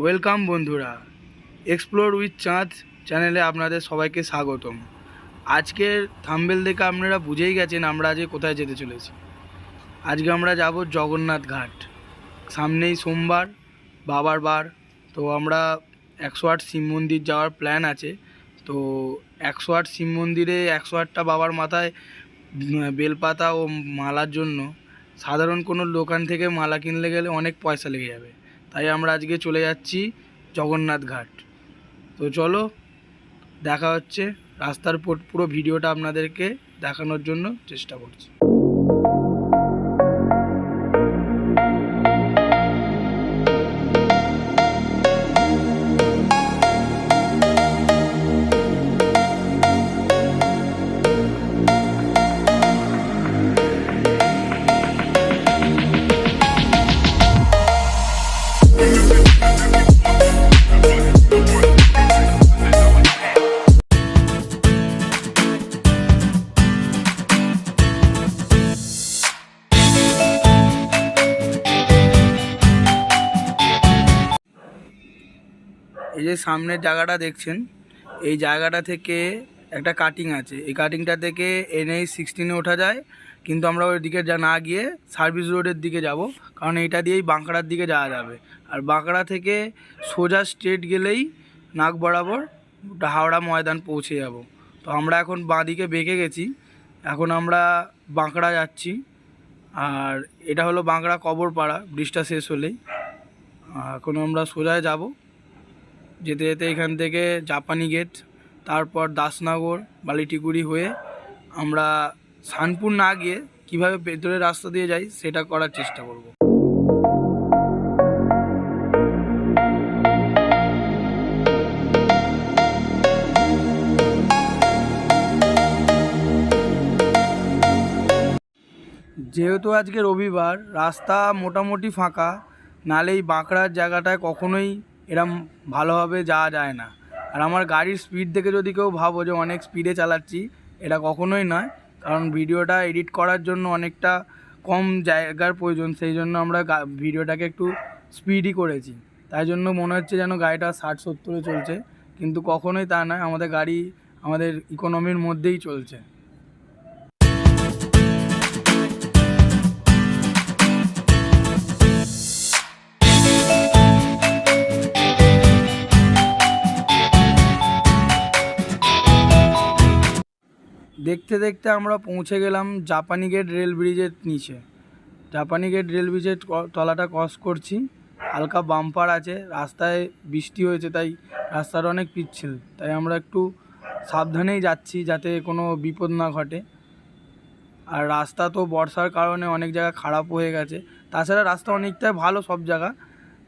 Welcome বন্ধুরা explore with চাঁদ চ্যানেলে আপনাদের সবাইকে স্বাগতম। আজকের থাম্বেল দেখে আপনারা বুঝেই গেছেন আমরা আজকে কোথায় যেতে চলেছি। আজকে আমরা যাব জগন্নাথ ঘাট। সামনেই সোমবার, বাবার বার। তো আমরা একশো আট শিব মন্দির যাওয়ার প্ল্যান আছে। তো একশো আট শিব মন্দিরে একশো আটটা বাবার মাথায় বেলপাতা ও মালার জন্য সাধারণ কোনো দোকান থেকে মালা কিনলে গেলে অনেক পয়সা লেগে যাবে। তাই আমরা আজকে চলে যাচ্ছি জগন্নাথ ঘাট। তো চলো, দেখা হচ্ছে রাস্তার পুরো ভিডিওটা আপনাদেরকে দেখানোর জন্য চেষ্টা করছি। যে সামনের জায়গাটা দেখছেন, এই জায়গাটা থেকে একটা কাটিং আছে। এই কাটিংটা থেকে এনএই সিক্সটিনে ওঠা যায়, কিন্তু আমরা ওই দিকে যা না গিয়ে সার্ভিস রোডের দিকে যাব, কারণ এটা দিয়েই বাঁকড়ার দিকে যাওয়া যাবে। আর বাঁকড়া থেকে সোজা স্ট্রেট গেলেই নাক বরাবর হাওড়া ময়দান পৌঁছে যাব। তো আমরা এখন বাঁ দিকে বেঁকে গেছি, এখন আমরা বাঁকড়া যাচ্ছি। আর এটা হলো বাঁকড়া কবরপাড়া, ব্রিজটা শেষ হলেই। এখন আমরা সোজায় যাব। যেতে যেতে এখান থেকে জাপানি গেট, তারপর দাসনগর বালিটিগুড়ি হয়ে আমরা সানপুর না গিয়ে কীভাবে ভেতরের রাস্তা দিয়ে যাই সেটা করার চেষ্টা করব। যেহেতু আজকে রবিবার, রাস্তা মোটামুটি ফাঁকা নালে এই বাঁকড়ার জায়গাটায় কখনোই এরম ভালোভাবে যাওয়া যায় না। আর আমার গাড়ির স্পিড দেখে যদি কেউ ভাবো যে অনেক স্পিডে চালাচ্ছি, এটা কখনোই নয়। কারণ ভিডিওটা এডিট করার জন্য অনেকটা কম জায়গার প্রয়োজন, সেই জন্য আমরা ভিডিওটাকে একটু স্পিডই করেছি। তাই জন্য মনে হচ্ছে যেন গাড়িটা ষাট সত্তরে চলছে। কিন্তু কখনোই তা নয়, আমাদের গাড়ি আমাদের ইকোনমির মধ্যেই চলছে। দেখতে দেখতে আমরা পৌঁছে গেলাম জাপানি গেট রেল ব্রিজের নিচে। জাপানি গেট রেল ব্রিজের তলাটা ক্রস করছি। হালকা বাম্পার আছে, রাস্তায় বৃষ্টি হয়েছে তাই রাস্তাটা অনেক পিচ্ছিল। তাই আমরা একটু সাবধানেই যাচ্ছি যাতে কোনো বিপদ না ঘটে। আর রাস্তা তো বর্ষার কারণে অনেক জায়গা খারাপ হয়ে গেছে। তাছাড়া রাস্তা অনেকটাই ভালো সব জায়গা।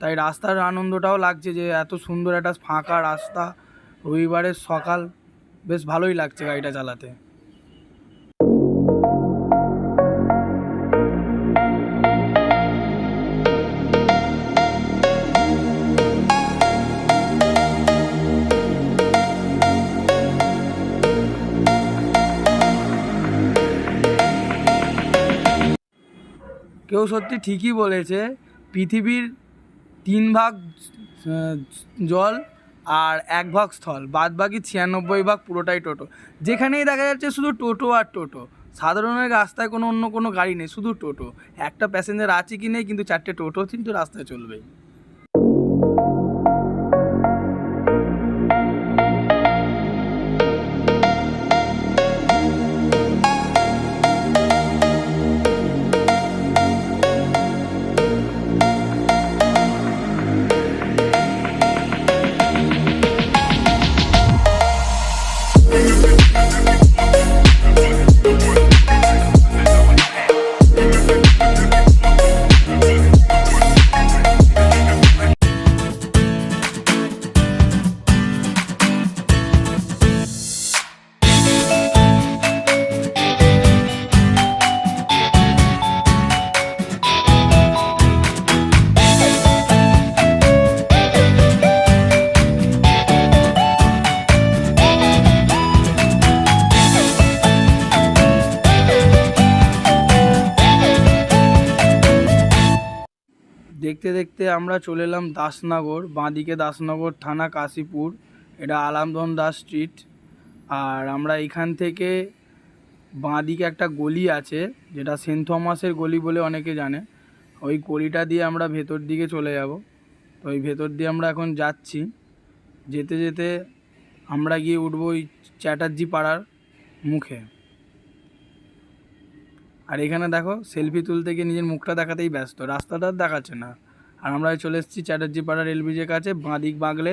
তাই রাস্তার আনন্দটাও লাগছে যে এত সুন্দর একটা ফাঁকা রাস্তা। রবিবারের সকাল। বেশ ভালোই লাগছে গাড়িটা চালাতে। সত্যি ঠিকই বলেছে। পৃথিবীর তিন ভাগ জল আর এক ভাগ স্থল। বাদ বাকি ছিয়ানব্বই ভাগ পুরোটাই টোটো। যেখানেই দেখা যাচ্ছে শুধু টোটো আর টোটো। সাধারণের রাস্তায় কোনো অন্য কোনো গাড়ি নেই, শুধু টোটো। একটা প্যাসেঞ্জার আছে কি নেই, কিন্তু চারটে টোটো কিন্তু রাস্তায় চলবেই। দেখতে দেখতে আমরা চলে এলাম দাসনগর, বাঁদিকে দাসনগর থানা কাশীপুর। এটা আলামদন দাস স্ট্রিট আর আমরা এখান থেকে বাঁদিকে একটা গলি আছে, যেটা সেন্ট থমাসের গলি বলে অনেকে জানে। ওই গলিটা দিয়ে আমরা ভেতর দিকে চলে যাব। তো ওই ভেতর দিয়ে আমরা এখন যাচ্ছি। যেতে যেতে আমরা গিয়ে উঠবো ওই চ্যাটার্জি পাড়ার মুখে। আর এখানে দেখো সেলফি তুলতে গিয়ে নিজের মুখটা দেখাতেই ব্যস্ত, রাস্তাটা দেখাচ্ছে না। আর আমরা চলে এসেছি চ্যাটার্জি পাড়া রেলব্রিজের কাছে বাঁদিক বাঁকলে।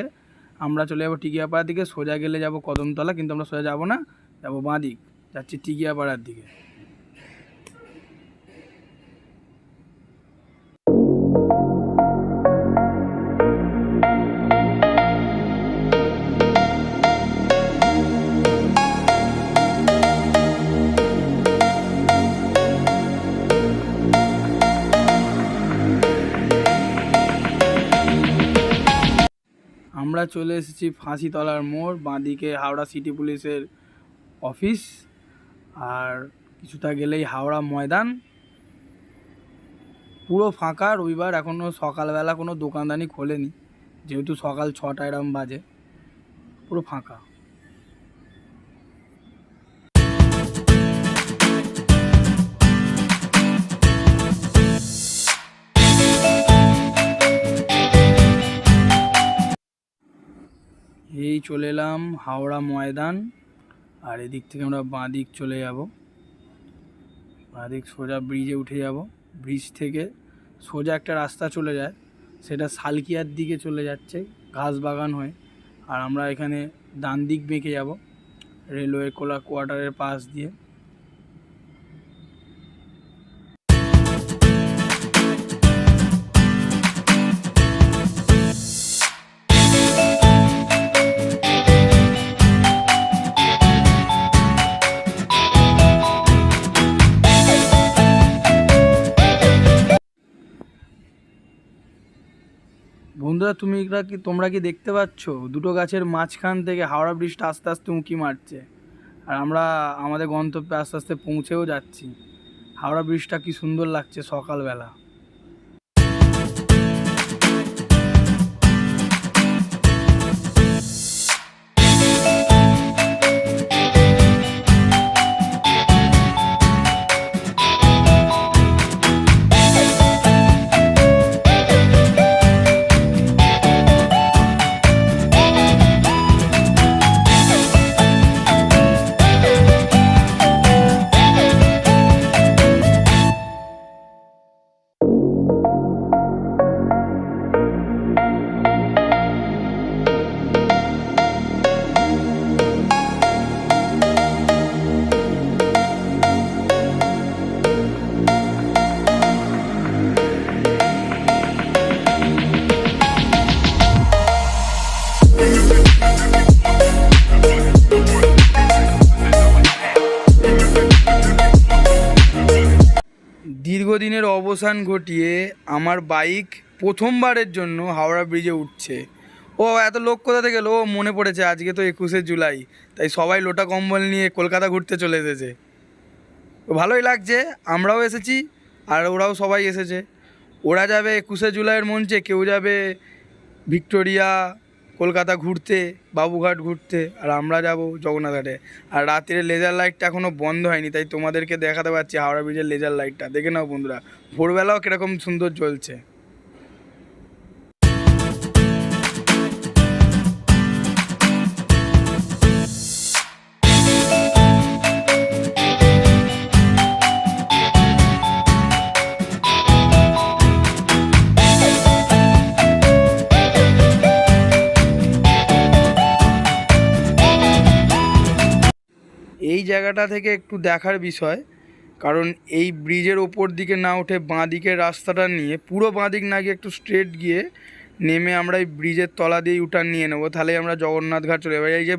আমরা চলে যাব টিকিয়াপাড়ার দিকে, সোজা গেলে যাব কদমতলা, কিন্তু আমরা সোজা যাব না, যাব বাঁ দিক। যাচ্ছি টিকিয়াপাড়ার দিকে। আমরা চলে এসেছি ফাঁসিতলার মোড়, বাঁদিকে হাওড়া সিটি পুলিশের অফিস। আর কিছুটা গেলেই হাওড়া ময়দান। পুরো ফাঁকা, রবিবার এখনও সকালবেলা কোনো দোকানদানি খোলেনি, যেহেতু সকাল ছটা এরম বাজে। পুরো ফাঁকা। এই চলে এলাম হাওড়া ময়দান, আর এদিক থেকে আমরা বাঁদিক চলে যাব। বাঁদিক সোজা ব্রিজে উঠে যাব। ব্রিজ থেকে সোজা একটা রাস্তা চলে যায়, সেটা সালকিয়ার দিকে চলে যাচ্ছে, ঘাস বাগান হয়ে। আর আমরা এখানে ডান দিক বেঁকে যাব রেলওয়ে কোলা কোয়ার্টারের পাশ দিয়ে। বন্ধুরা, তুমি কি, তোমরা কি দেখতে পাচ্ছ? দুটো গাছের মাঝখান থেকে হাওড়া ব্রিজটা আস্তে আস্তে উঁকি মারছে। আর আমরা, আমাদের গন্তব্যে আস্তে আস্তে পৌঁছেও যাচ্ছি। হাওড়া ব্রিজটা কি সুন্দর লাগছে সকালবেলা। অবসান ঘটিয়ে আমার বাইক প্রথমবারের জন্য হাওড়া ব্রিজে উঠছে। ও এত লোক কোথা থেকে এলো? ও মনে পড়েছে, আজকে তো একুশে জুলাই, তাই সবাই লোটা কম্বল নিয়ে কলকাতা ঘুরতে চলে এসেছে। ভালোই লাগছে, আমরাও এসেছি, আর ওরাও সবাই এসেছে। ওরা যাবে একুশে জুলাইয়ের মঞ্চে, কেউ যাবে ভিক্টোরিয়া কলকাতা ঘুরতে, বাবুঘাট ঘুরতে আর আমরা যাব জগন্নাথঘাটে। আর রাতের লেজার লাইটটা এখনও বন্ধ হয়নি, তাই তোমাদেরকে দেখাতে পারছি হাওড়া ব্রিজের লেজার লাইটটা দেখে নাও বন্ধুরা, ভোরবেলাও কীরকম সুন্দর জ্বলছে। জায়গাটা থেকে একটু দেখার বিষয়, কারণ এই ব্রিজের ওপর দিকে না উঠে বাঁ দিকের রাস্তাটা নিয়ে, পুরো বাঁ দিক না গিয়ে একটু স্ট্রেট গিয়ে নেমে আমরা এই ব্রিজের তলা দিয়ে ইউটার্ন নিয়ে নেব। তাহলে আমরা জগন্নাথ ঘাট চলে যাব। এই যে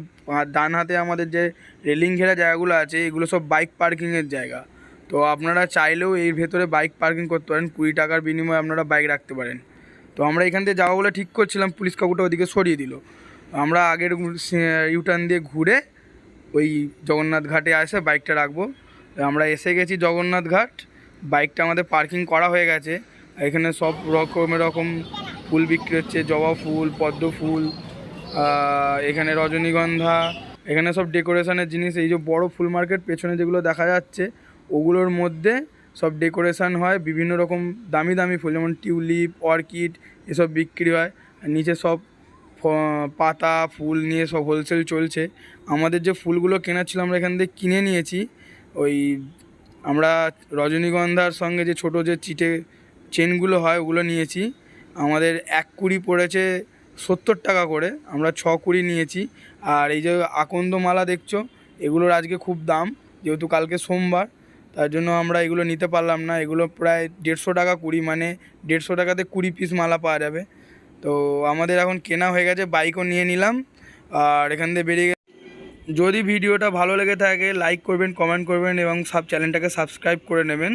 ডান হাতে আমাদের যে রেলিং ঘেরা জায়গাগুলো আছে, এগুলো সব বাইক পার্কিংয়ের জায়গা। তো আপনারা চাইলেও এর ভেতরে বাইক পার্কিং করতে পারেন। কুড়ি টাকার বিনিময়ে আপনারা বাইক রাখতে পারেন। তো আমরা এখান থেকে যাব বলে ঠিক করছিলাম। পুলিশ কাকুটা ওদিকে সরিয়ে দিল। আমরা আগের ইউটার্ন দিয়ে ঘুরে ওই জগন্নাথ ঘাটে আসে বাইকটা রাখব। আমরা এসে গেছি জগন্নাথ ঘাট। বাইকটা আমাদের পার্কিং করা হয়ে গেছে। এখানে সব রকমের রকম ফুল বিক্রি হচ্ছে, জবা ফুল, পদ্ম ফুল এখানে রজনীগন্ধা, এখানে সব ডেকোরেশনের জিনিস। এই যে বড় ফুল মার্কেট পেছনে যেগুলো দেখা যাচ্ছে, ওগুলোর মধ্যে সব ডেকোরেশন হয়। বিভিন্ন রকম দামি দামি ফুল, যেমন টিউলিপ, অর্কিড, এসব বিক্রি হয়। নিচে সব পাতা, ফুল নিয়ে সব হোলসেল চলছে। আমাদের যে ফুলগুলো কেনার ছিল আমরা এখান থেকে কিনে নিয়েছি। ওই আমরা রজনীগন্ধার সঙ্গে যে ছোট যে চিটে চেনগুলো হয় ওগুলো নিয়েছি। আমাদের এক কুড়ি পড়েছে সত্তর টাকা করে। আমরা ছ কুড়ি নিয়েছি। আর এই যে আকন্দ মালা দেখছ, এগুলোর আজকে খুব দাম। যেহেতু কালকে সোমবার, তার জন্য আমরা এগুলো নিতে পারলাম না। এগুলো প্রায় দেড়শো টাকা কুড়ি মানে দেড়শো টাকাতে কুড়ি পিস মালা পাওয়া যাবে। তো আমাদের এখন কেনা হয়ে গেছে বাইকও নিয়ে নিলাম। আর এখান থেকে বেরিয়ে যদি ভিডিওটা ভালো লেগে থাকে লাইক করবেন কমেন্ট করবেন এবং সব চ্যানেলটাকে সাবস্ক্রাইব করে নেবেন।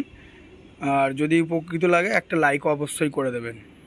আর যদি উপকৃত লাগে, একটা লাইকও অবশ্যই করে দেবেন।